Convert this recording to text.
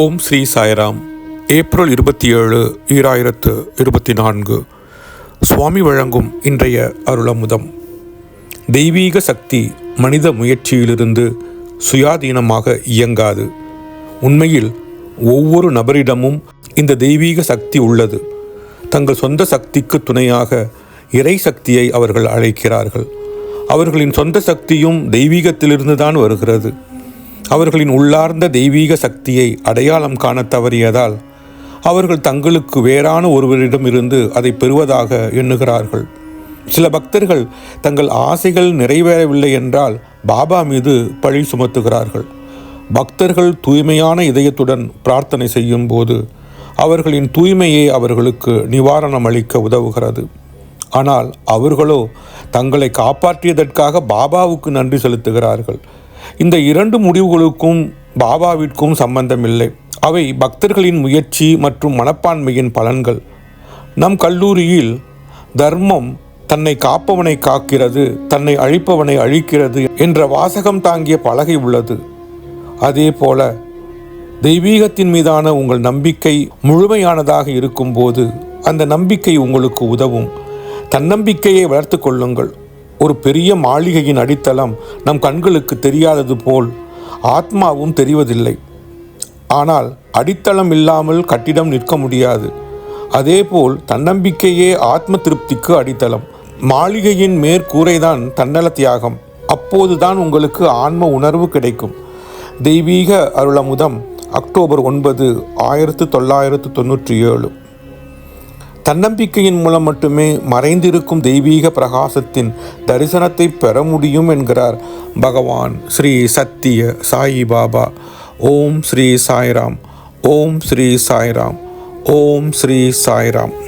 ஓம் Sri Sairam. April இருபத்தி ஏழு ஈராயிரத்து இருபத்தி நான்கு சுவாமி வழங்கும் இன்றைய அருளமுதம். தெய்வீக சக்தி மனித முயற்சியிலிருந்து சுயாதீனமாக இயங்காது. உண்மையில் ஒவ்வொரு நபரிடமும் இந்த தெய்வீக சக்தி உள்ளது. தங்கள் சொந்த சக்திக்கு துணையாக இறை சக்தியை அவர்கள் அழைக்கிறார்கள். அவர்களின் சொந்த சக்தியும் தெய்வீகத்திலிருந்து தான் வருகிறது. அவர்களின் உள்ளார்ந்த தெய்வீக சக்தியை அடையாளம் காண தவறியதால் அவர்கள் தங்களுக்கு வேறான ஒருவரிடமிருந்து அதை பெறுவதாக எண்ணுகிறார்கள். சில பக்தர்கள் தங்கள் ஆசைகள் நிறைவேறவில்லை என்றால் பாபா மீது பழி சுமத்துகிறார்கள். பக்தர்கள் தூய்மையான இதயத்துடன் பிரார்த்தனை செய்யும் போது அவர்களின் தூய்மையே அவர்களுக்கு நிவாரணம் அளிக்க உதவுகிறது. ஆனால் அவர்களோ தங்களை காப்பாற்றியதற்காக பாபாவுக்கு நன்றி செலுத்துகிறார்கள். இந்த இரண்டு முடிவுகளுக்கும் பாபாவிற்கும் சம்பந்தமில்லை. அவை பக்தர்களின் முயற்சி மற்றும் மனப்பான்மையின் பலன்கள். நம் கல்லூரியில் தர்மம் தன்னை காப்பவனை காக்கிறது தன்னை அழிப்பவனை அழிக்கிறது என்ற வாசகம் தாங்கிய பலகை உள்ளது. அதே போல தெய்வீகத்தின் மீதான உங்கள் நம்பிக்கை முழுமையானதாக இருக்கும்போது அந்த நம்பிக்கை உங்களுக்கு உதவும். தன்னம்பிக்கையை வளர்த்து கொள்ளுங்கள். ஒரு பெரிய மாளிகையின் அடித்தளம் நம் கண்களுக்கு தெரியாதது போல் ஆத்மாவும் தெரிவதில்லை. ஆனால் அடித்தளம் இல்லாமல் கட்டிடம் நிற்க முடியாது. அதேபோல் தன்னம்பிக்கையே ஆத்ம திருப்திக்கு அடித்தளம். மாளிகையின் மேற்கூரைதான் தன்னல தியாகம். அப்போதுதான் உங்களுக்கு ஆன்ம உணர்வு கிடைக்கும். தெய்வீக அருளமுதம் அக்டோபர் ஒன்பது ஆயிரத்து தொள்ளாயிரத்து தொண்ணூற்றி ஏழு. தன்னம்பிக்கையின் மூலம் மட்டுமே மறைந்திருக்கும் தெய்வீக பிரகாசத்தின் தரிசனத்தை பெற முடியும் என்கிறார் பகவான் ஸ்ரீ சத்திய சாயி பாபா. ஓம் ஸ்ரீ சாய்ராம். ஓம் ஸ்ரீ சாய்ராம். ஓம் ஸ்ரீ சாய்ராம்.